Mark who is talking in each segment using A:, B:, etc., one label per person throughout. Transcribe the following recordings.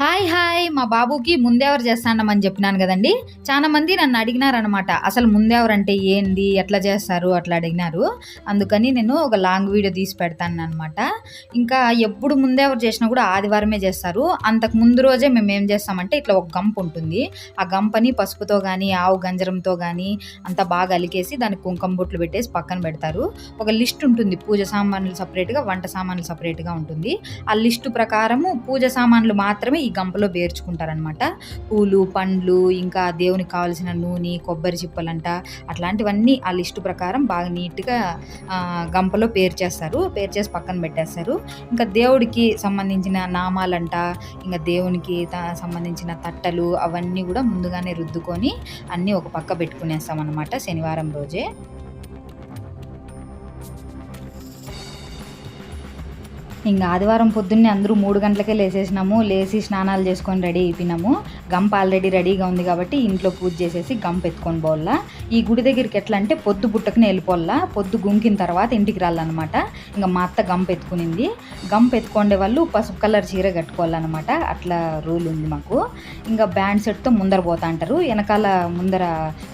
A: Hi hi. మా బాబుకి ముందెవరు చేస్తానమని చెప్పినాను కదండి. చాలా మంది నన్ను అడిగినారనమాట అసలు ముందెవరు అంటే ఏంది? ఎట్లా చేస్తారు? అట్లా అడిగినారు. అందుకని నేను ఒక లాంగ్ వీడియో తీసి పెడతాను అనమాట ఇంకా ఎప్పుడు ముందెవరు చేసినా కూడా ఆదివారమే చేస్తారు. అంతకు ముందు రోజే మేము ఏం చేస్తామంటే ఇట్లా ఒక గంప ఉంటుంది. ఆ గంపని పసుపుతో కానీ ఆవు గంజరంతో కానీ అంతా బాగా అలికేసి దానికి కుంకుమ బొట్లు పెట్టేసి పక్కన పెడతారు. ఒక లిస్ట్ ఉంటుంది. పూజ సామాన్లు సపరేట్గా వంట సామాన్లు సపరేట్గా ఉంటుంది. ఆ లిస్టు ప్రకారము పూజ సామాన్లు మాత్రమే ఈ గంపలో పేర్చుకుంటారనమాట పూలు పండ్లు ఇంకా దేవునికి కావాల్సిన నూనె కొబ్బరి చిప్పలంట అట్లాంటివన్నీ ఆ లిస్టు ప్రకారం బాగా నీట్గా గంపలో పేర్చేస్తారు. పేర్చేసి పక్కన పెట్టేస్తారు. ఇంకా దేవుడికి సంబంధించిన నామాలంట ఇంకా దేవునికి త- సంబంధించిన తట్టలు అవన్నీ కూడా ముందుగానే రుద్దుకొని అన్నీ ఒక పక్క పెట్టుకునేస్తాం అనమాట శనివారం రోజే. ఇంకా ఆదివారం పొద్దున్నే అందరూ మూడు గంటలకే లేసేసినాము. లేచి స్నానాలు చేసుకొని రెడీ అయిపోయినాము. గంప ఆల్రెడీ రెడీగా ఉంది కాబట్టి ఇంట్లో పూజ చేసేసి గంప ఎత్తుకొని పోల్లా ఈ గుడి దగ్గరికి ఎట్లా అంటే పొద్దు పుట్టకనే వెళ్ళిపోల్లా పొద్దు గుంకిన తర్వాత ఇంటికి రావాలన్నమాట. ఇంకా మా అత్త గంప ఎత్తుకునింది. గంప ఎత్తుకోండే వాళ్ళు పసుపు కలర్ చీర కట్టుకోవాలన్నమాట. అట్లా రూల్ ఉంది మాకు. ఇంకా బ్యాండ్ సెట్తో ముందర పోతా అంటారు. వెనకాల ముందర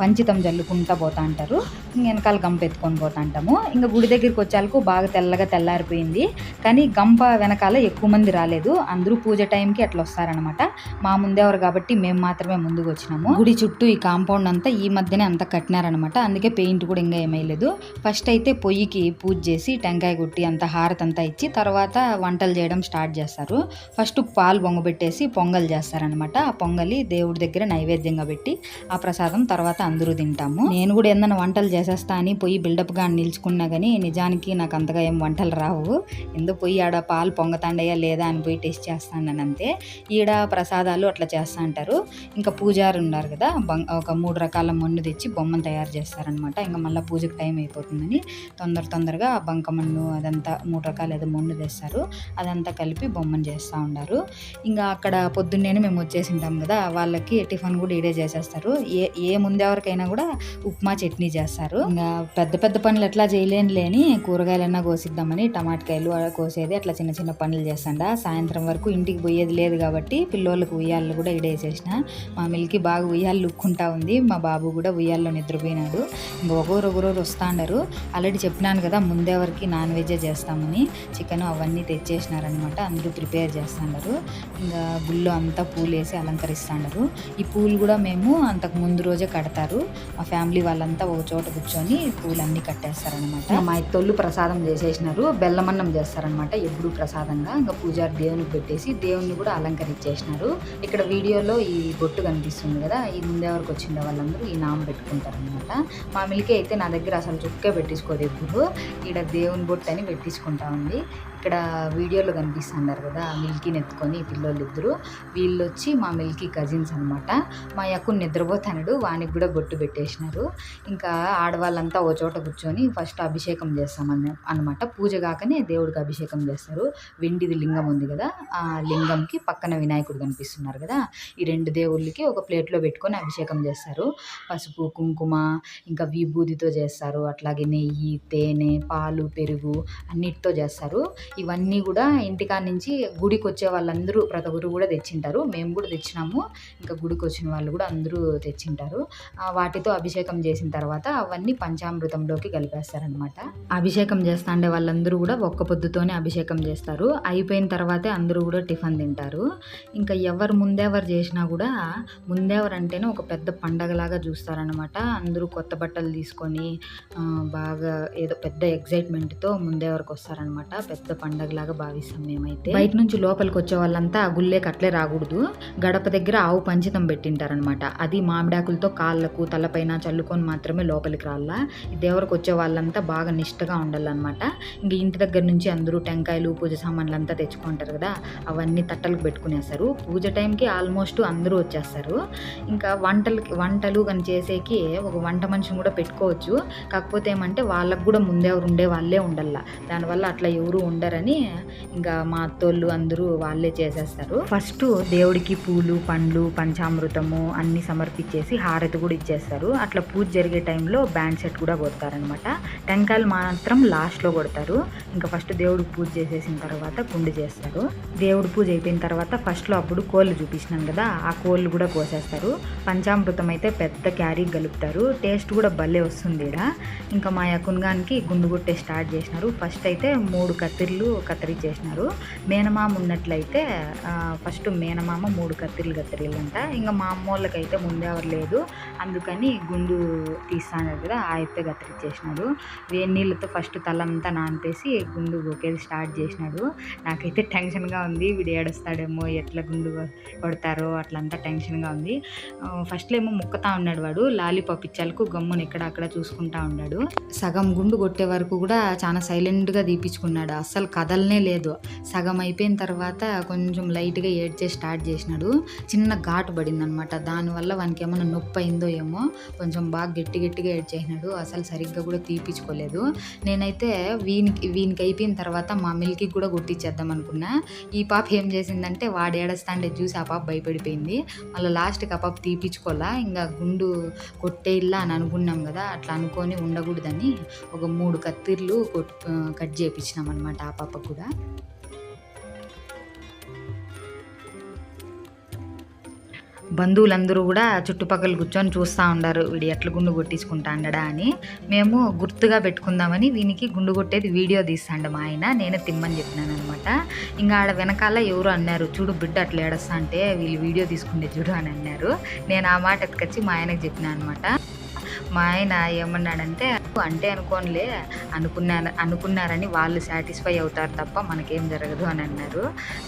A: పంచితం జల్లుకుంటా పోతా అంటారు. ఇంక వెనకాల గంప ఎత్తుకొని పోతా అంటాము. ఇంకా గుడి దగ్గరికి వచ్చేలకు బాగా తెల్లగా తెల్లారిపోయింది. కానీ గంప వెనకాల ఎక్కువ మంది రాలేదు. అందరూ పూజ టైంకి అట్లా వస్తారనమాట మా ముందేవారు కాబట్టి మేము మాత్రమే ముందుకు వచ్చినాము. గుడి చుట్టూ ఈ కాంపౌండ్ అంతా ఈ మధ్యనే అంతా కట్టినారనమాట అందుకే పెయింట్ కూడా ఇంకా ఏమయ్యలేదు ఫస్ట్ అయితే పొయ్యికి పూజ చేసి టెంకాయ కొట్టి అంత హారత అంతా ఇచ్చి తర్వాత వంటలు చేయడం స్టార్ట్ చేస్తారు. ఫస్ట్ పాలు పొంగబెట్టేసి పొంగల్ చేస్తారనమాట ఆ పొంగలి దేవుడి దగ్గర నైవేద్యంగా పెట్టి ఆ ప్రసాదం తర్వాత అందరూ తింటాము. నేను కూడా ఏదైనా వంటలు చేసేస్తా అని పొయ్యి బిల్డప్గా నిలుచుకున్నా కానీ నిజానికి నాకు అంతగా ఏం వంటలు రావు. ఎందు పొయ్యి ఆడ పాలు పొంగతాండయా లేదా అని పోయి టేస్ట్ చేస్తాను అంతే. ఈడ ప్రసాదాలు అట్లా చేస్తా అంటారు. ఇంకా పూజారు ఉన్నారు కదా బం- ఒక మూడు రకాల మన్ను తెచ్చి బొమ్మను తయారు చేస్తారనమాట ఇంకా మళ్ళీ పూజకు టైం అయిపోతుందని తొందర తొందరగా ఆ బంక మన్ను అదంతా మూడు రకాలు ఏదో మన్ను తెస్తారు. అదంతా కలిపి బొమ్మను చేస్తూ ఉన్నారు ఇంకా అక్కడ పొద్దున్నేనే మేము వచ్చేసి ఉంటాం కదా వాళ్ళకి టిఫిన్ కూడా ఈడే చేసేస్తారు. ఏ ఏ ముందెవరికైనా కూడా ఉప్మా చట్నీ చేస్తారు. ఇంకా పెద్ద పెద్ద పనులు ఎట్లా చేయలేని లేని కూరగాయలన్నా కోసిద్దామని టమాటకాయలు అలా కోసేది అట్లా చిన్న చిన్న పనులు చేస్తాండ. సాయంత్రం వరకు ఇంటికి పోయేది లేదు కాబట్టి పిల్లోళ్ళకి ఉయ్యాళ్ళు కూడా ఇడేసేసిన. మా మిల్కి బాగా ఉయ్యాలు లుక్కుంటా ఉంది. మా బాబు కూడా ఉయ్యాల్లో నిద్రపోయినాడు. ఇంకా ఒకరు ఒకరోజు వస్తాండారు. ఆల్రెడీ చెప్పినాను కదా ముందే వరకు నాన్ వెజే చేస్తామని. చికెన్ అవన్నీ తెచ్చేసినారనమాట అందరూ ప్రిపేర్ చేస్తాండారు. ఇంకా గుళ్ళు అంతా పూలు వేసి అలంకరిస్తాండారు. ఈ పూలు కూడా మేము అంతకు ముందు రోజే కడతారు. మా ఫ్యామిలీ వాళ్ళంతా ఒక చోట కూర్చొని పూలన్నీ కట్టేస్తారనమాట మా ఇత్తోళ్ళు ప్రసాదం చేసేసినారు. బెల్లమన్నం చేస్తారనమాట ఎప్పుడు ప్రసాదంగా ఇంకా పూజారి దేవునికి పెట్టేసి దేవుణ్ణి కూడా అలంకరించేసినారు. ఇక్కడ వీడియోలో ఈ బొట్టు కనిపిస్తుంది కదా ఈ ముందే వరకు వచ్చిన వాళ్ళందరూ ఈ నామ పెట్టుకుంటారనమాట మా మిల్కి అయితే నా దగ్గర అసలు చుక్కే పెట్టించుకోదు ఎప్పుడు. ఇక్కడ దేవుని బొట్టు అని పెట్టించుకుంటా ఉంది. ఇక్కడ వీడియోలో కనిపిస్తున్నారు కదా మిల్కీని ఎత్తుకొని పిల్లోళ్ళు ఇద్దరు. వీళ్ళు వచ్చి మా మిల్కీ కజిన్స్ అనమాట మా యక్కు నిద్రపోతానడు వానికి కూడా బొట్టు పెట్టేసినారు. ఇంకా ఆడవాళ్ళంతా ఓ చోట కూర్చొని ఫస్ట్ అభిషేకం చేస్తాం అన్న అనమాట పూజ కాకనే దేవుడికి అభిషేకం చేస్తారు. వెండిది లింగం ఉంది కదా ఆ లింగంకి పక్కన వినాయకుడు కనిపిస్తున్నారు కదా ఈ రెండు దేవుళ్ళకి ఒక ప్లేట్లో పెట్టుకొని అభిషేకం చేస్తారు. పసుపు కుంకుమ ఇంకా విభూతితో చేస్తారు. అట్లాగే నెయ్యి తేనె పాలు పెరుగు అన్నిటితో చేస్తారు. ఇవన్నీ కూడా ఇంటికాడ నుంచి గుడికి వచ్చే వాళ్ళందరూ ప్రతి ఒక్కరు కూడా తెచ్చింటారు. మేము కూడా తెచ్చినాము. ఇంకా గుడికి వచ్చిన వాళ్ళు కూడా అందరూ తెచ్చింటారు. వాటితో అభిషేకం చేసిన తర్వాత అవన్నీ పంచామృతంలోకి కలిపేస్తారనమాట అభిషేకం చేస్తాండే వాళ్ళందరూ కూడా ఒక్క పొద్దుతోనే అభిషేకం చేస్తారు. అయిపోయిన తర్వాతే అందరూ కూడా టిఫిన్ తింటారు. ఇంకా ఎవరు ముందెవరు చేసినా కూడా ముందెవరు అంటేనే ఒక పెద్ద పండగలాగా చూస్తారనమాట అందరూ కొత్త బట్టలు తీసుకొని బాగా ఏదో పెద్ద ఎగ్జైట్మెంట్తో ముందెవరికి వస్తారనమాట పెద్ద పండగలాగా భావిస్తాం మేమైతే. బయట నుంచి లోపలికి వచ్చే వాళ్ళంతా ఆ గుళ్ళేకి అట్లే రాకూడదు. గడప దగ్గర ఆవు పంచితం పెట్టింటారనమాట అది మామిడాకులతో కాళ్ళకు తలపైన చల్లుకొని మాత్రమే లోపలికి రాళ్ళ ఈ దేవరికి వచ్చే వాళ్ళంతా బాగా నిష్టగా ఉండాలన్నమాట. ఇంక ఇంటి దగ్గర నుంచి అందరూ టెంకాయలు పూజ సామాన్లు అంతా తెచ్చుకుంటారు కదా అవన్నీ తట్టలకు పెట్టుకునేస్తారు. పూజ టైంకి ఆల్మోస్ట్ అందరూ వచ్చేస్తారు. ఇంకా వంటలకి వంటలు కానీ చేసేకి ఒక వంట మనిషిని కూడా పెట్టుకోవచ్చు. కాకపోతే ఏమంటే వాళ్ళకు కూడా ముందే ఎవరు ఉండే వాళ్ళే ఉండాల దానివల్ల అట్లా ఎవరు ఉండరని ఇంకా మా అత్తోళ్ళు అందరూ వాళ్ళే చేసేస్తారు. ఫస్ట్ దేవుడికి పూలు పండ్లు పంచామృతము అన్నీ సమర్పించేసి హారతి కూడా ఇచ్చేస్తారు. అట్లా పూజ జరిగే టైంలో బ్యాండ్ సెట్ కూడా కొడతారనమాట టెంకాయలు మాత్రం లాస్ట్లో కొడతారు. ఇంకా ఫస్ట్ దేవుడికి పూజ చేసేసిన తర్వాత గుండు చేస్తారు. దేవుడి పూజ అయిపోయిన తర్వాత ఫస్ట్లో అప్పుడు కోళ్ళు చూపించినాం కదా ఆ కోళ్ళు కూడా కోసేస్తారు. పంచామృతం అయితే పెద్ద క్యారీ కలుపుతారు టేస్ట్ కూడా భలే వస్తుంది ఇక్కడ ఇంకా మా యకున్గానికి గుండు కొట్టే స్టార్ట్ చేసినారు. ఫస్ట్ అయితే మూడు కత్తిర్లు కత్తిరించేసినారు మేనమామ ఉన్నట్లయితే ఫస్ట్ మేనమామ మూడు కత్తిర్లు కత్తిరిల్లంట ఇంకా మా అమ్మ అయితే ముందే ఎవరు లేదు. అందుకని గుండు తీస్తాను కదా ఆ అయితే కత్తిరించేసినాడు వేడి నీళ్ళతో ఫస్ట్ తలంతా నానిపేసి గుండు గోకేది స్టార్ట్ చేసినాడు. నాకైతే టెన్షన్గా ఉంది. వీడు ఏడుస్తాడేమో ఎట్లా గుండు కొడతారో అట్లంతా టెన్షన్గా ఉంది. ఫస్ట్లో ఏమో ముక్కుతా ఉన్నాడు వాడు. లాలీపాప్ ఇచ్చాలకు గమ్మున ఇక్కడ అక్కడ చూసుకుంటా ఉన్నాడు. సగం గుండు కొట్టే వరకు కూడా చాలా సైలెంట్గా తీపించుకున్నాడు అస్సలు కదలనే లేదు. సగం అయిపోయిన తర్వాత కొంచెం లైట్గా ఏడ్చే స్టార్ట్ చేసినాడు. చిన్న ఘాటు పడింది అనమాట దానివల్ల వానికి ఏమైనా నొప్పి అయిందో ఏమో కొంచెం బాగా గట్టి గట్టిగా ఏడ్చేసినాడు. అసలు సరిగ్గా కూడా తీపించుకోలేదు నేనైతే వీనికి వీనికి అయిపోయిన తర్వాత మా మిల్కి కూడా కొట్టించేద్దాం అనుకున్నా. ఈ పాప ఏం చేసిందంటే వాడు ఏడస్తాండే చూసి ఆ పాప భయపడిపోయింది. మళ్ళీ లాస్ట్కి ఆ పాప తీపిచ్చుకోలే ఇంకా గుండు కొట్టేయిల్లా అని అనుకున్నాం కదా అట్లా అనుకొని ఉండకూడదని ఒక మూడు కత్తిర్లు కొట్ కట్ చేయించినాం అనమాట ఆ పాప కూడా. బంధువులందరూ కూడా చుట్టుపక్కల కూర్చొని చూస్తూ ఉండారు. వీడు ఎట్లా గుండు కొట్టించుకుంటా అని. మేము గుర్తుగా పెట్టుకుందామని వీనికి గుండు కొట్టేది వీడియో తీస్తాండు మా ఆయన. నేనే తిమ్మని చెప్పినాను అనమాట ఇంకా ఆడ వెనకాల ఎవరు అన్నారు చూడు బిడ్డ అట్లా ఏడస్తా అంటే వీళ్ళు వీడియో తీసుకుంటే చూడు అని అన్నారు. నేను ఆ మాట ఎత్తుకొచ్చి మా ఆయనకు చెప్పినా అనమాట మా ఆయన ఏమన్నాడంటే అంటే అనుకోనిలే అనుకున్నాను అనుకున్నారని వాళ్ళు సాటిస్ఫై అవుతారు తప్ప మనకేం జరగదు అని అన్నారు.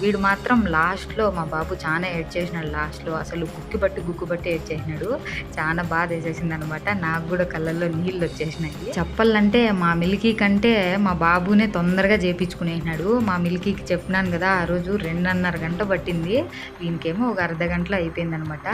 A: వీడు మాత్రం లాస్ట్లో మా బాబు చాలా ఏడ్ చేసినాడు లాస్ట్లో అసలు గుక్కి పట్టి గుక్కు పట్టి ఏడ్ చేసినాడు. చాలా బాధ వేసేసింది అనమాట నాకు కూడా కళ్ళల్లో నీళ్ళు వచ్చేసినాయి. చెప్పాలంటే మా మిల్కీ కంటే మా బాబునే తొందరగా చేపించుకునేసినాడు. మా మిల్కీకి చెప్పినాను కదా ఆ రోజు రెండున్నర గంట పట్టింది. వీనికేమో ఒక అర్ధ గంటలో అయిపోయింది అనమాట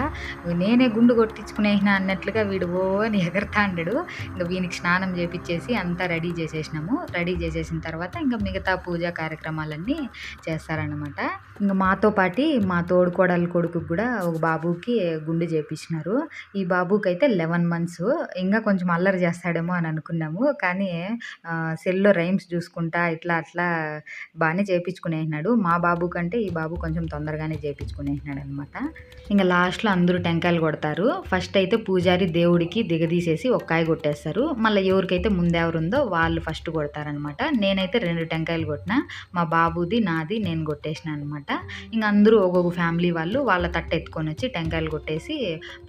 A: నేనే గుండు కొట్టించుకునేసిన అన్నట్లుగా వీడు ఓ అని ఎగరతాండడు. ఇంకా వీనికి స్నానం చేపించేసి అంతా రెడీ చేసేసినాము. రెడీ చేసేసిన తర్వాత ఇంకా మిగతా పూజా కార్యక్రమాలన్నీ చేస్తారనమాట ఇంకా మాతో పాటి మా తోడుకోడల కొడుకు కూడా ఒక బాబుకి గుండు చేపించినారు ఈ బాబుకి అయితే లెవెన్ మంత్స్. ఇంకా కొంచెం అల్లరి చేస్తాడేమో అని అనుకున్నాము. కానీ సెల్లో రైమ్స్ చూసుకుంటా ఇట్లా అట్లా బాగానే చేపించుకునేసినాడు మా బాబు కంటే ఈ బాబు కొంచెం తొందరగానే చేపించుకునేసినాడు అనమాట ఇంకా లాస్ట్లో అందరూ టెంకాయలు కొడతారు. ఫస్ట్ అయితే పూజారి దేవుడికి దిగదీసేసి ఒక్కాయ కొట్టేస్తారు. మళ్ళీ ఎవరికైతే ముందెవరుందో వాళ్ళు ఫస్ట్ కొడతారనమాట. నేనైతే రెండు టెంకాయలు కొట్టిన. మా బాబుది నాది నేను కొట్టేసిన అనమాట. ఇంకా అందరూ ఒక్కొక్క ఫ్యామిలీ వాళ్ళు వాళ్ళ తట్ట ఎత్తుకొని వచ్చి టెంకాయలు కొట్టేసి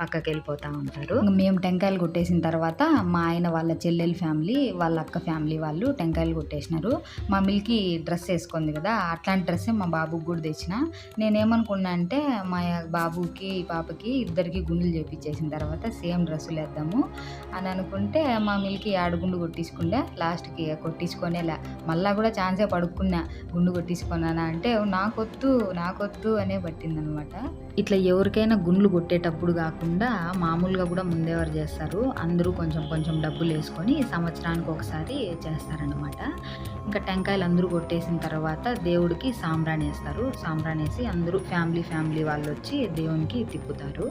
A: పక్కకి వెళ్ళిపోతూ ఉంటారు. ఇంకా మేము టెంకాయలు కొట్టేసిన తర్వాత మా ఆయన వాళ్ళ చెల్లెల ఫ్యామిలీ వాళ్ళ అక్క ఫ్యామిలీ వాళ్ళు టెంకాయలు కొట్టేసినారు. మా మిల్కి డ్రెస్ వేసుకుంది కదా అట్లాంటి డ్రెస్సే మా బాబుకి కూడా తెచ్చిన. నేనేమనుకున్నా అంటే మా బాబుకి పాపకి ఇద్దరికి గుండెలు చేపించేసిన తర్వాత సేమ్ డ్రెస్సులు వేద్దాము అని అనుకుంటే మా మిల్కి ఆడుగుండు కొట్టించుకుండే లాస్ట్కి కొట్టించుకునేలా. మళ్ళీ కూడా ఛాన్సే పడుకున్నా గుండు కొట్టించుకున్నానా అంటే నాకొద్దు నాకొద్దు అనే పట్టిందనమాట. ఇట్లా ఎవరికైనా గుండ్లు కొట్టేటప్పుడు కాకుండా మామూలుగా కూడా ముందేవారు చేస్తారు. అందరూ కొంచెం కొంచెం డబ్బులు వేసుకొని సంవత్సరానికి ఒకసారి చేస్తారనమాట. ఇంకా టెంకాయలు అందరూ కొట్టేసిన తర్వాత దేవుడికి సాంబ్రాణి వేస్తారు. సాంబ్రాణి వేసి అందరూ ఫ్యామిలీ ఫ్యామిలీ వాళ్ళు వచ్చి దేవునికి తిప్పుతారు.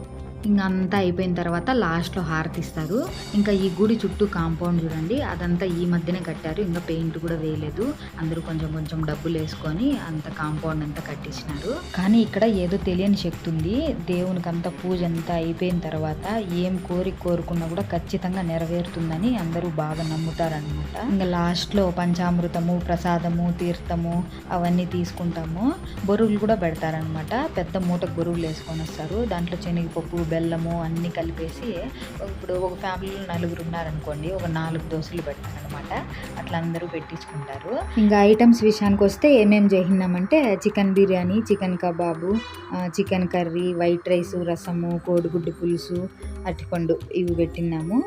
A: ఇంకా అంతా అయిపోయిన తర్వాత లాస్ట్లో హారతి ఇస్తారు ఇంకా ఈ గుడి చుట్టూ కాంపౌండ్ చూడండి. అదంతా ఈ మధ్యనే కట్టారు. ఇంకా పెయింట్ కూడా వేయలేదు. అందరూ కొంచెం కొంచెం డబ్బులు వేసుకొని అంత కాంపౌండ్ అంతా కట్టించినారు. కానీ ఇక్కడ ఏదో తెలియని శక్తి ఉంది. దేవునికి అంతా పూజ అంతా అయిపోయిన తర్వాత ఏం కోరిక కోరుకున్నా కూడా ఖచ్చితంగా నెరవేరుతుందని అందరూ బాగా నమ్ముతారనమాట ఇంకా లాస్ట్లో పంచామృతము ప్రసాదము తీర్థము అవన్నీ తీసుకుంటాము. బొరుగులు కూడా పెడతారనమాట పెద్ద మూటకు బొరుగులు వేసుకొని వస్తారు. దాంట్లో శనగపప్పు బెల్లము అన్నీ కలిపేసి ఇప్పుడు ఒక ఫ్యామిలీలో నలుగురు ఉన్నారనుకోండి ఒక నాలుగు దోశలు పెడతారనమాట అట్లా అందరూ పెట్టించుకుంటారు. ఇంకా ఐటమ్స్ విషయానికి వస్తే ఏమేమి చేసినామంటే chicken biryani chicken kebab chicken curry white rice రసము కోడిగుడ్డు పులుసు అరటిపండు ఇవి పెట్టినాము.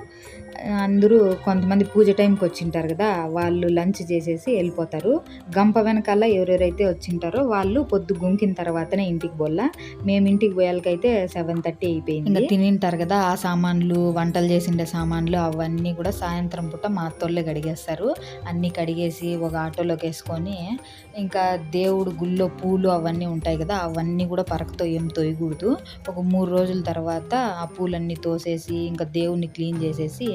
A: అందరూ కొంతమంది పూజ టైంకి వచ్చింటారు కదా వాళ్ళు లంచ్ చేసేసి వెళ్ళిపోతారు. గంప వెనకాల ఎవరెవరైతే వచ్చింటారో వాళ్ళు పొద్దు గుంకిన తర్వాతనే ఇంటికి పోల్లా. మేము ఇంటికి పోయాలకైతే సెవెన్ థర్టీ అయిపోయింది. ఇంకా తినింటారు కదా ఆ సామాన్లు వంటలు చేసిండే సామాన్లు అవన్నీ కూడా సాయంత్రం పూట మా అత్తోళ్ళే కడిగేస్తారు. అన్నీ కడిగేసి ఒక ఆటోలోకి వేసుకొని ఇంకా దేవుడు గుళ్ళో పూలు అవన్నీ ఉంటాయి కదా అవన్నీ కూడా పరకతో ఏం తోయకూడదు. ఒక మూడు రోజుల తర్వాత ఆ పూలన్నీ తోసేసి ఇంకా దేవుణ్ణి క్లీన్ చేసేసి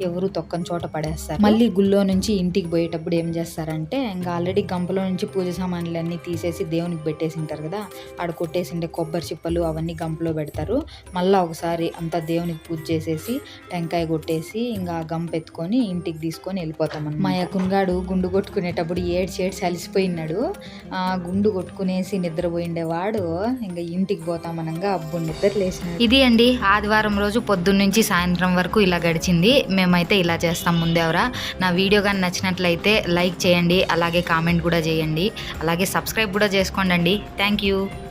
A: ఎవరు తొక్కని చోట పడేస్తారు. మళ్ళీ గుళ్ళో నుంచి ఇంటికి పోయేటప్పుడు ఏం చేస్తారంటే ఇంకా ఆల్రెడీ గంపలో నుంచి పూజ సామాన్లన్నీ తీసేసి దేవునికి పెట్టేసి ఉంటారు కదా ఆడ కొట్టేసిండే కొబ్బరి చిప్పలు అవన్నీ గంపలో పెడతారు. మళ్ళీ ఒకసారి అంతా దేవునికి పూజ చేసేసి టెంకాయ కొట్టేసి ఇంకా గంప ఎత్తుకొని ఇంటికి తీసుకొని వెళ్ళిపోతాం మా యకున్గాడు గుండు కొట్టుకునేటప్పుడు ఏడ్చి ఏడ్చి అలసిపోయినాడు ఆ గుండు కొట్టుకునేసి నిద్రపోయిండేవాడు. ఇంకా ఇంటికి పోతామనంగా అప్పుడు నిద్ర లేచినాడు. ఇది అండి ఆదివారం రోజు పొద్దున్న నుంచి సాయంత్రం వరకు ఇలా గడిచింది. మేమైతే ఇలా చేస్తాం ముందేవరా నా వీడియో కానీ నచ్చినట్లయితే లైక్ చేయండి అలాగే కామెంట్ కూడా చేయండి. అలాగే సబ్స్క్రైబ్ కూడా చేసుకోండి థ్యాంక్ యూ.